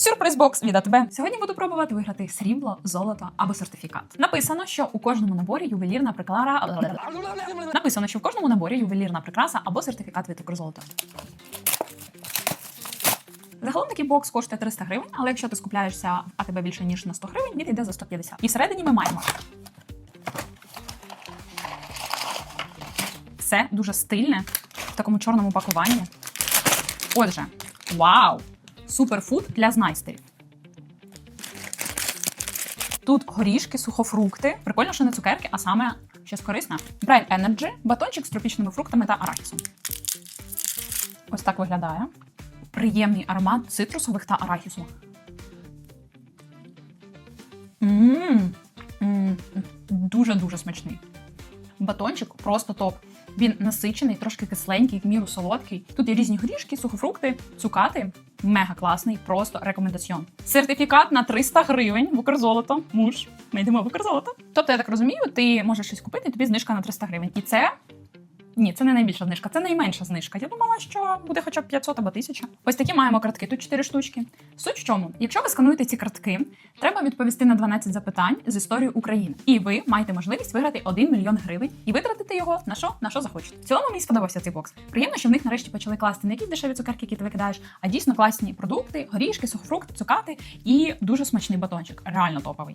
Сюрприз бокс від АТБ. Сьогодні буду пробувати виграти срібло, золото або сертифікат. Написано, що у кожному наборі ювелірна приклара. Написано, що в кожному наборі ювелірна прикраса або сертифікат від Укрзолота. Загалом такий бокс коштує 300 гривень, але якщо ти скупляєшся в АТБ більше ніж на 100 гривень, він йде за 150. І всередині ми маємо. Все дуже стильне в такому чорному пакуванні. Отже, вау! Суперфуд для знайстерів. Тут горішки, сухофрукти. Прикольно, що не цукерки, а саме щось корисне. Prime Energy, батончик з тропічними фруктами та арахісом. Ось так виглядає. Приємний аромат цитрусових та арахісу. Дуже-дуже смачний. Батончик просто топ. Він насичений, трошки кисленький, в міру солодкий. Тут є різні горішки, сухофрукти, цукати. Мега класний, просто рекомендаціон. Сертифікат на 300 гривень в Укрзолото. Муж, ми йдемо в Укрзолото. Тобто, я так розумію, ти можеш щось купити, тобі знижка на 300 гривень. І це. Ні, це не найбільша знижка, це найменша знижка. Я думала, що буде хоча б 500 або 1000. Ось такі маємо картки. Тут 4 штучки. Суть в чому? Якщо ви скануєте ці картки, треба відповісти на 12 запитань з історії України. І ви маєте можливість виграти 1 мільйон гривень і витратити його на що на що захочете. В цілому мені сподобався цей бокс. Приємно, що в них нарешті почали класти не якісь дешеві цукерки, які ти викидаєш, а дійсно класні продукти, горішки, сухофрукти, цукати і дуже смачний батончик. Реально топовий.